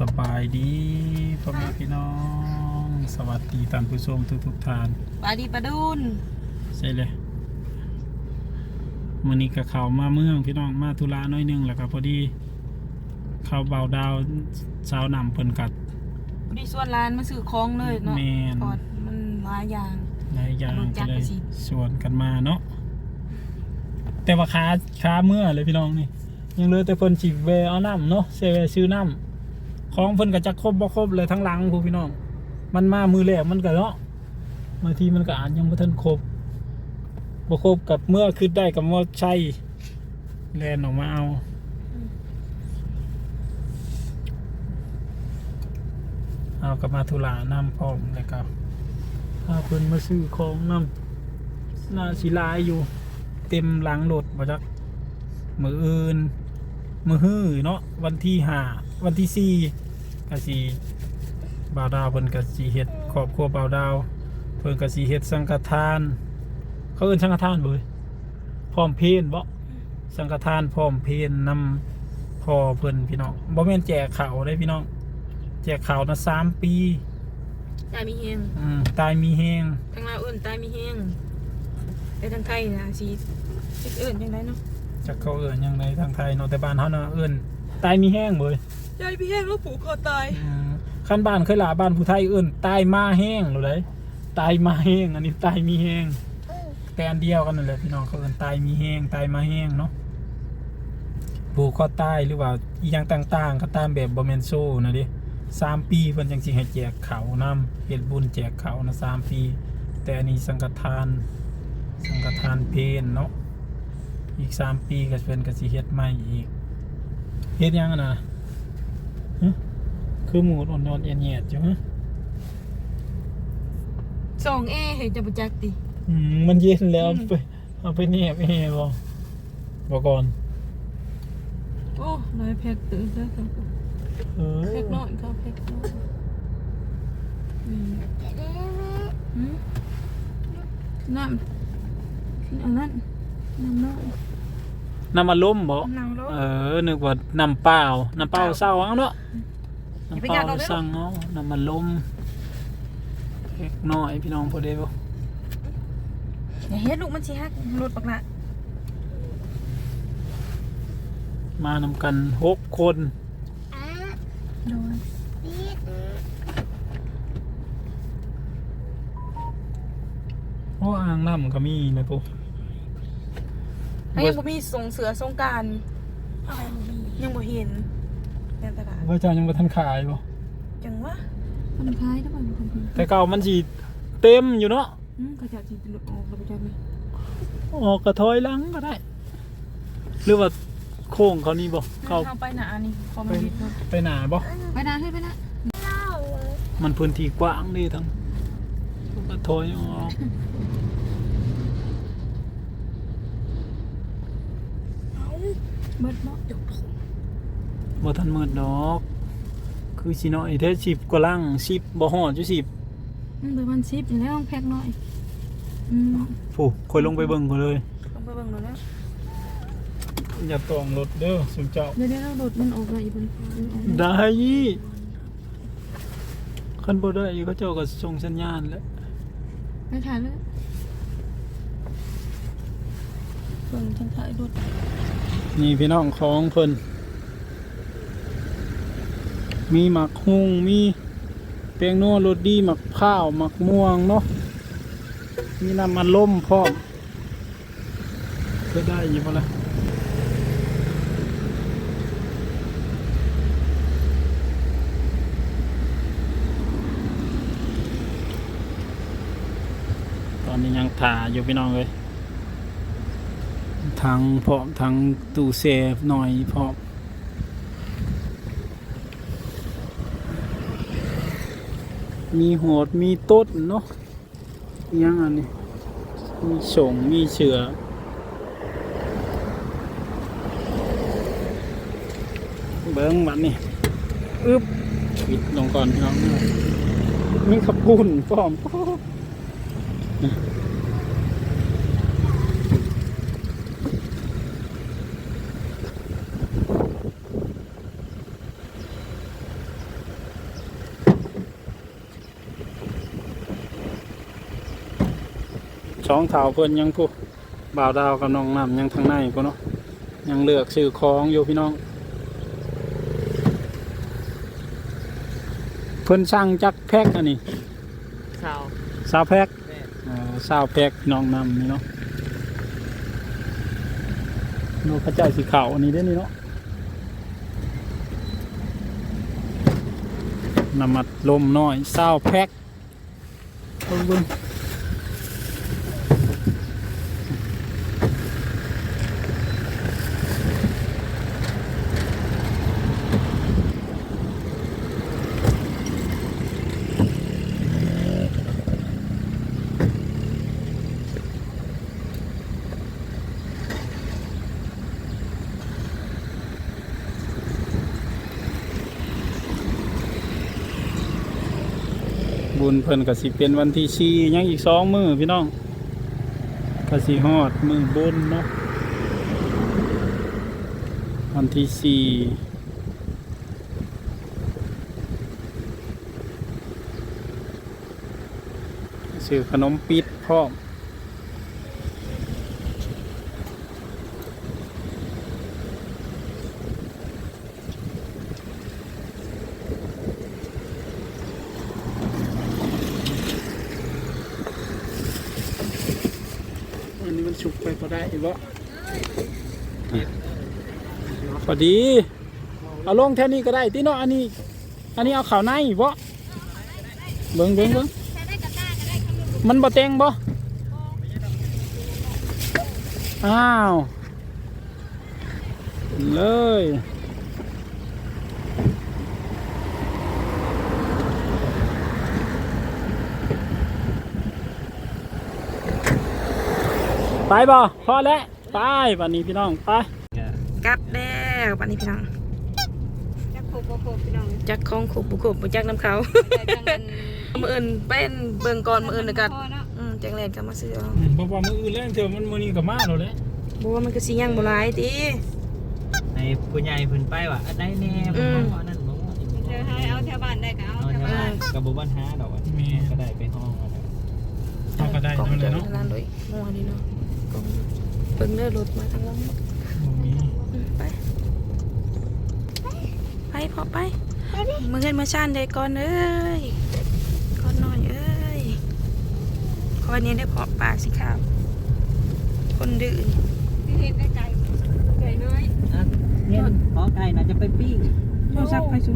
สบายดีพ่อแม่พี่น้อง สวัสดีท่านผู้ชมทุกทุกๆท่านปลาดีปลาดุนใช่เลยมันนี้ก็เข้ามาเมืองพี่น้องมาธุระน้อยหนึงแล้วก็พอดีเข้าเบาดาวสาวนำเพิ่นกัดพอดีส่วนร้านมาซื้อของเลยเนาะแม่นก่อนมันหลายอย่างหลายอย่างอารมณ์จัก็กเลยไปสิชวนกันมาเนาะแต่ว่าค้าค้าเมื่อเลยพี่น้องนี่ยังเหลือแต่เพิ่นสิแวะเอาน้ำเนาะเซแวะซื้อน้ำ ของเพิ่นก็จะครบบ่ครบเลยทั้งหลังพู้พี่น้อง มันมามือแรกมันก็เนาะบางทีมันก็อ่านยังบ่ทันครบบ่ครบกับเมื่อคิดได้กับว่าใช่แลนออกมาเอาเอากลับมาธุระน้ำพร้อมแล้วก็พาเพิ่นมาซื้อของน้ำน้าสิลายอยู่ เต็มหลังรถบ่จักมืออื่นมือฮื้อเนาะวันที่ห้าวันที่สี่ ก็สิบ่าวดาวเพิ่นก็สิเฮ็ดครอบครัวบ่าวดาว เพิ่นก็สิเฮ็ดสังฆทาน เขาเอิ้นสังฆทานบ่เว้ยพร้อมเพลนบ่สังฆทานพร้อมเพลนนำพ่อเพิ่นพี่น้องบ่แม่นแจกข้าวได้พี่น้อง แจกข้าวนะสามปี ตายมีเฮงอืมตายมีแฮงทางลาวเอื่นตายมีเฮงไปทางไทยนะสีเอื่นยังไงเนาะจักเขาเอิ้นหยังไงทางไทยเนาะแต่บ้านเฮาเนาะเอิ้นตายมีแฮงเว้ ยายพี่เฮงแล้วผูกคอตายอืมคันบ้านเคยหลาบ้านผู้ไทยเอิ้นตายมาแห้งหรือไดตายมาแห้งอันนี้ตายมีแห้งแต่อันเดียวกันนั่นแหละพี่น้องเขาเอินตายมีแห้งตายมาแห้งเนาะผูกคอตายหรือว่าอีหยังต่างๆ ก็ตามแบบบ่แม่นโซ่นะเดิสามปีเพิ่นจังสิให้แจกเขานํเฮ็ดบุญแจกเขานะสามปี แต่อันนี้สังฆทาน สังฆทานเพนเนาะอีกสามปีก็เพิ่นก็สิเฮ็ดใหม่อีกเฮ็ดยังนะฮะ คือหมูดอ่อนๆเอียนแยดๆอยู่ฮะสองเอเห็นจะประจักษ์ติ อืมมันเย็นแล้วอืม ไปเอาไปเนียบเอบ่บอกก่อนโอ้นายแพ็กตื่นแล้วครับเออแพ็กน้อยครับแพ็กน้อยอืมหืมน้ำอันนั้นน้ำน้อยน้ำมันล้มบ่น้ำร้อนเออนึกว่าน้ำเปล่าน้ำเปล่าเปล่าเศร้าเอาเนาะอย่า น้ำไปเปล่าอยากเอาเด้อสั่งเอาน้ำมันล้มเล็กน้อยพี่น้องพอดีบ่อย่าเฮ็ดลูกมันสิฮักรถปักละมานำกันหกคนโดนโอ้อ่างน้ำก็มีนะปุ๊ถ้ายังบ่มีส่งเสือสงกรารยังบ่เห็น ในตลาดว่าเจ้ายังบ่ทันขายบ่จังวะมันคล้ายได้ป่ะมันคล้ายแต่เก่ามันสิเต็มอยู่เนาะอืมเขาจะสิหลุดออกแล้วไปจังนี่ออกกระถอยหลังก็ได้ หรือว่าโค้งเขานี่บ่เขาเข้าไปหนานี่พอมันดิดเนาะไปหนาบ่ไปหนาให้ไปหนามันพื้นที่กว้างดีทั้งกระถอยออกเบิดเนาะจบ บ่ทันมืดดอก คือสิน้อยแท้สิบกว่าลังสิบบ่ฮอดอยู่สิบอืมเบิดมันซิปอยู่แล้วแพ็คหน่อยอืมผู้ค่อยลงไปเบิ่งก่อนเลย ลงไปเบิ่งหน่อยแล้วอย่าตองรถเด้อสุเจ้า เดี๋ยวเดี๋ยวเราโดดมันออกเลยอีกเป็นมันออกได้คันบ่ได้เขาเจ้าก็ส่งสัญญาณแล้วไม่ถ่ายเลยเบิ่งจังถ่ายโดดนี่พี่น้องของเพิ่น มีหมักฮุงมีแป้งนัวโรสดีหมักข้าวหมักม่วงเนาะมีน้ำมันล่มพร้อมก็ได้อยู่บ่ละตอนนี้ยังถ่าอยู่พี่น้องเลยทางพร้อมทางตู้เซฟหน่อยพร้อม มีโหดมีต้นเนาะยังอันนี้มีสงมีเชือเบิ้งบัดนี่อึบปิดลงก่อนพี่น้องมีขับพุ่นพร้อม ช่องเถาเพิ่นยังผู้บ่าวดาวกับน้องน้ำยังทางในพุ่นเนาะยังเลือกซื้อของอยู่พี่น้อง เพิ่นสั่งจักแพ็กอันนี้ชาวสาวแพ็กแม่เอ่อสาวแพ็กพี่น้องนำนี่เนาะโนพระเจ้าสีขาวอันนี้ได้อนี่เนาะน้ำมัดลมน้อยสาวแพ็กเบิ่ง บุญเพิ่นก็สิเป็นวันที่สี่ยังอีกสองมือพี่น้องก็สิฮอดมือบุญเนาะวันที่สี่ซื้อขนมปิดพร้อมุกไปพอได้บ่พอดี เอาลงแท่นี้ก็ได้ที่เนาะอันนี้ อันนี้เอาข่าวในบ่เบิ้งเบิ้งเบิ้งมันบ่เต็งบ่อ้าวเลย ไปบ่พอแล้วไปวันนี้พี่น้องไปกลับแล้วบัดนี้พี่น้องจักโคบโคบพี่น้องจักของขบบุขบบ่จักน้ำเขาแต่จังนั้นมื้ออื่นเป็นเบิ่งก่อนมื้ออื่นแล้วก็พอเนาะอืมจังแลนก็มาซื้อเอาเพราะว่ามืออื่นเล่นเถอะมันมือนี้กับมาเราเลยบ่ว่ามันก็สิยังบ่หลายติในผู้ใหญ่เพิ่นไปว่าอันใดแน่อืบ่มว่าอันนั้นบ่ว่าอันนี้เจอให้เอาแถวบ้านได้ก็เอาเอาแถวแถวบ้าบ้านนกับบ่บ้านหาดอกอันนี้ก็ได้ไปห้องเอาแล้วเอาก็ได้กล่องนั่นเลจะยเนาะ ร้านด้เนาะกล่องเบิ่งเด้อรถมาทางหลังเนางไป ไปพอไปมือเงินมาชานได้ก่อนเอ้ยก่อนหน่อยเอ้ยคอนี้ได้เพาะปากสิครับ คนดื้อที่เฮ็ดได้ไกลไกลน้อยอะเนี่ยขอไก่น่าจะไปปิ้งโทรศัพท์ไปสุ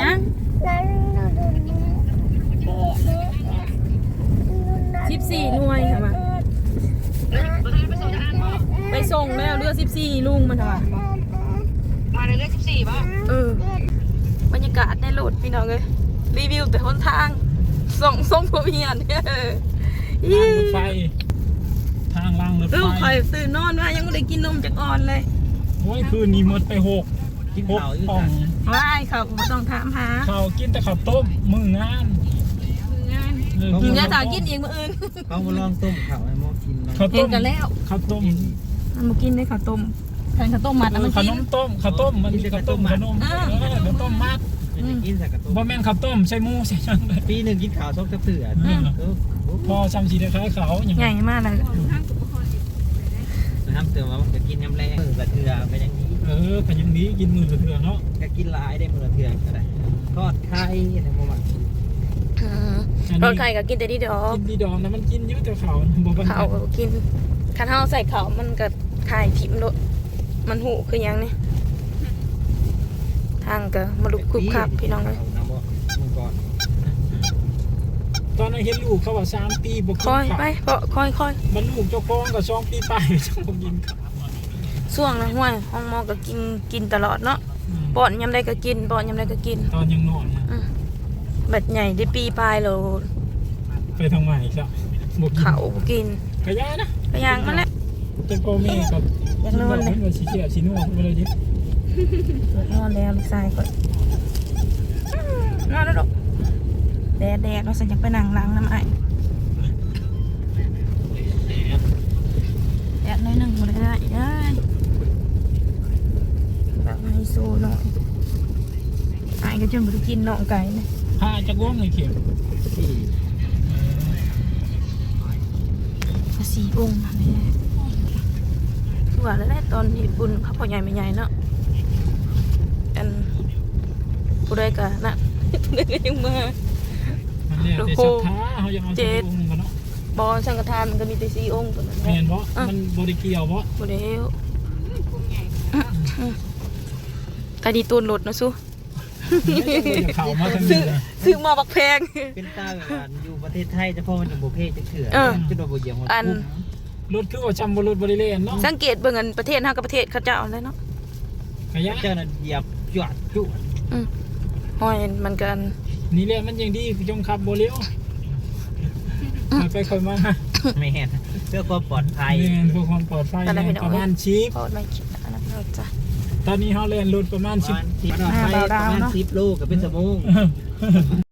ยัง สิบสี่หน่วยค่ะมาไปส่งแล้วเรือสิบสี่ลุงมันค่ะมาเรื่อยๆ14บ่เออบรรยากาศในรถพี่น้องเลยรีวิวแต่หนทาง ส่งส่งผัวเมียนเนี่ยทางรถไฟทางล่างรถลูกไฟคอยตื่นนอนมายังไม่ได้กินนมจากอ่อนเลยโอ้ยคืนนี้หมดไปหกกินหกข้าวอยู่ป่องว้ายเขาไม่ต้องถามหาข้าวกินแต่ข้าวต้มมืองานมืองานเออ กินยาถากินเองมื้ออื่นเขามาลองต้มข้าวให้หมอกินลองข้าวเห็ต้นมกันแล้วข้าวต้มมันมากินได้ข้าวต้มแทนข้าวต้มมัดนะมันขกิน นมต้มข้าวต้มมันมีข้าวต้มขนมเออเออข้าวต้มมัดจะจะกินสักกระตุ้บ่แม่นข้าวต้มใส่หมูใส่จังเลย ปีหนึงกินข้าวซอกจะเสือเออเออโอ้พอซ้ำสีได้คล้ายเขาอย่างใหญ่มากเลยของทางสุขภาพอีกน้ำเตือนว่ามันจะกินยำแรงมือกระเทือไปอย่างนี้เออก็ยังดีกินมือละเถื่อเนาะก็กินหลายได้มือกระเทือก็ได้ทอดไข่ในโมมันเอออันรนี้ถไข่ก็กินแต่ดีดอกกินดีดองนะมันกินเยอะแต่เขาบ่บันเขาก็กินคันเฮาใส่เขามันก็คายทิมโดดมันหูคือหยังนี่ทางก็มาลุกคุบคับพี่น้องเลยาน้ำบ่มึงก่อนตอนนั้นเห็นลูกเขาว่าสามปีบ่คกินอยข้าวไปเพาะคอยคอยมันลูกเจ้าของก็สองปีไปจังบ่กินข้าวส่วงนะห้วยห้องหมอก็กินกินตลอดเนาะอืมป้อนยำใดก็กินป้อนยำใดก็กินตอนยังนอนนะ บัดใหญ่ได้ปีปลายแล้วไปทางใหม่จ้ะบ่กินเขาบ่กินกระยานะก็ย่างมันแหละแต่พ่อแม่กับอยากนอนเลยเพิ่นว่าสิเสียสินวดไปเลยดินอนแล้วลูกชายก่อนนอนแล้วดอกแดดแดดเราสัญญาไปนั่งล้างน้ำไอแดดน้อยหนึ่งหมดเลยได้ได้แบบไฮโซหน่อยไอ้ก็จนบ่ได้กินน่องไก่นะ พาจากวงเลยเข็มที่ภาษีองค์นั่นแหละคือว่าแล้วได้ตอนนี้บุญเขาพ่อใหญ่ไม่ใหญ่เนาะอันผู้ใดก็นะผู้ใดก็ยังมามันเนี่ยแต่ศรัทธาเขายังเอาเจ็จากดวงหนึงกันเนาะบอสังฆทานมันก็มีแต่สี่องค์ตัวนั้นแหแม่ละนบ่มันบ่ได้เกี่ยวบ่บ่ได้กลุ่มใหญ่กะดีตูนรถเนาะสู้จะ เข้ามาทางซื้นี้อนะซื้อมาบักแพง เป็นตาแบบว่าอยู่ประเทศไทยแต่พอมันจะโบเพจะเถื่อเออจุดโดนโบเหยียบหัวอันกุ้งรถคือว่าจำบ่รถบ่ได้เล่นเนาะสังเกตเบิ่งอันประเทศเฮากับประเทศเขาเจ้าเลยเนาะกะยะเจ้าน่ะเหยียบจวดจวดห้อยมันกัน นี่แหละมันยังดีจงขับบ่เร็วไปค่อยมาไม่เห็นเพื่อความปลอดภัยแม่นเพื่อความปลอดภัยอะไรแม่ไม่นได้ประมาณชิปพอไม่คิดอันนั้นเราจ้ะ ตอนนี้เฮาเล่นรถประมาณประชิปมาณสิบอ่าไปเบาประๆมาณเนอะสิบโลกับเป็นสมง